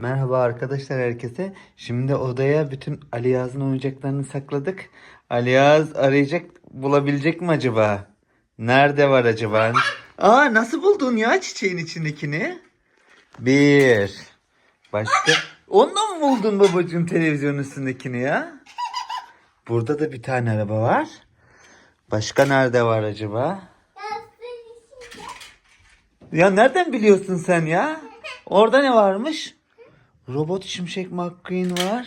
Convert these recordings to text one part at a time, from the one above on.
Merhaba arkadaşlar herkese. Şimdi odaya bütün Ali Yaz'ın oyuncaklarını sakladık. Ali Yaz arayacak, bulabilecek mi acaba? Nerede var acaba? Aa nasıl buldun ya çiçeğin içindekini? Bir. Başka? Ondan mı buldun babacığım televizyonun üstündekini ya? Burada da bir tane araba var. Başka nerede var acaba? Ya nereden biliyorsun sen ya? Orada ne varmış? Robot Şimşek McQueen var.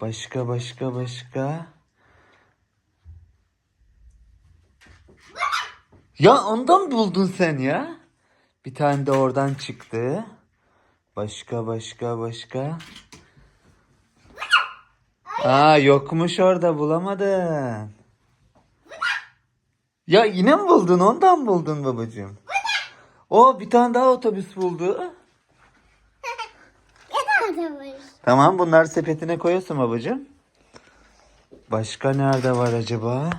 Başka başka başka. Ya ondan buldun sen ya. Bir tane de oradan çıktı. Başka başka başka. Aa yokmuş orada bulamadın. Ya yine mi buldun? Ondan buldun babacığım. O bir tane daha otobüs buldu. Tamam bunları sepetine koyuyorsun babacığım. Başka nerede var acaba?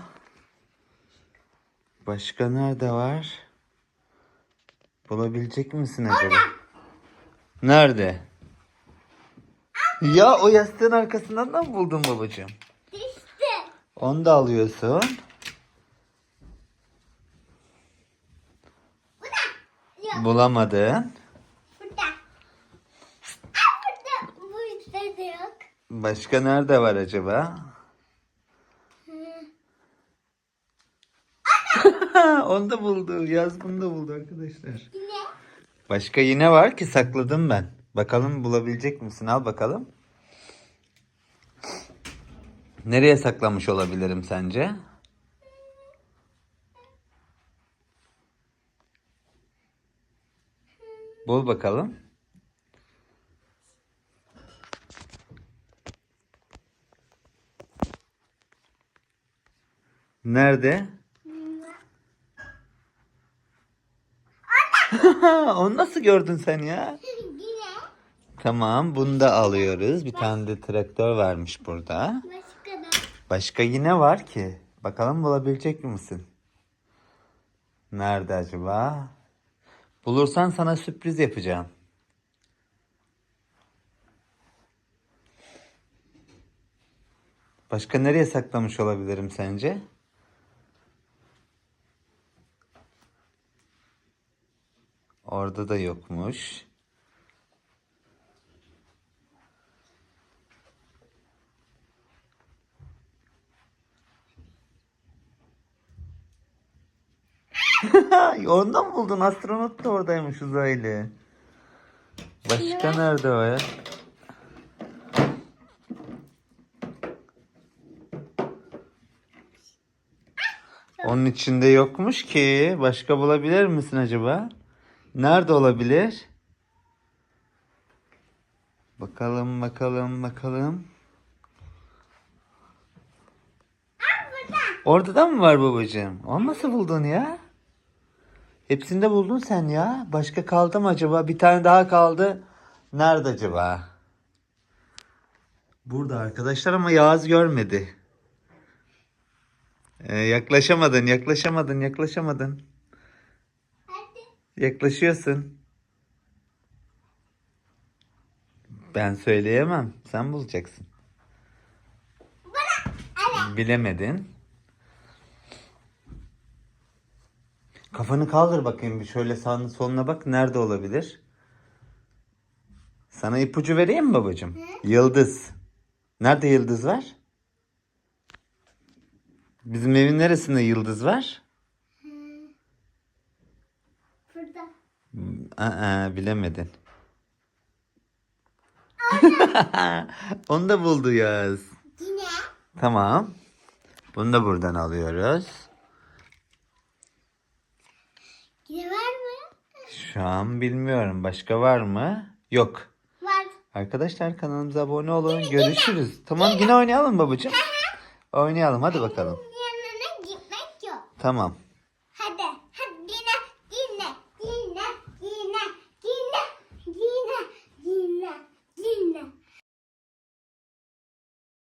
Başka nerede var? Bulabilecek misin acaba? Nerede? Ya o yastığın arkasından da mı buldun babacığım? Onu da alıyorsun. Bulamadın. Başka nerede var acaba? Onu da buldu. Yaz bunu da buldu arkadaşlar. Başka yine var ki sakladım ben. Bakalım bulabilecek misin? Al bakalım. Nereye saklamış olabilirim sence? Bul bakalım. Nerede? Onu nasıl gördün sen ya? Tamam bunu da alıyoruz. Bir tane de traktör varmış burada. Başka yine var ki. Bakalım bulabilecek misin? Nerede acaba? Bulursan sana sürpriz yapacağım. Başka nereye saklamış olabilirim sence? Orada da yokmuş. Ondan mı buldun? Astronot da oradaymış uzaylı. Başka nerede o ya? Onun içinde yokmuş ki. Başka bulabilir misin acaba? Nerede olabilir? Bakalım bakalım bakalım. Orada da mı var babacığım? Onu nasıl buldun ya? Hepsinde buldun sen ya. Başka kaldı mı acaba? Bir tane daha kaldı. Nerede acaba? Burada arkadaşlar ama Yağız görmedi. Ee, yaklaşamadın, yaklaşamadın, yaklaşamadın. Yaklaşıyorsun. Ben söyleyemem. Sen bulacaksın. Bilemedin. Kafanı kaldır bakayım bir şöyle sağına soluna bak. Nerede olabilir? Sana ipucu vereyim mi babacığım? Yıldız. Nerede yıldız var? Bizim evin neresinde yıldız var? Aa, bilemedin. Onu da buldu Yaz. Tamam. Bunu da buradan alıyoruz. Şu an bilmiyorum. Başka var mı? Yok. Arkadaşlar kanalımıza abone olun. Görüşürüz. Tamam yine oynayalım babacığım. Oynayalım hadi bakalım. Tamam.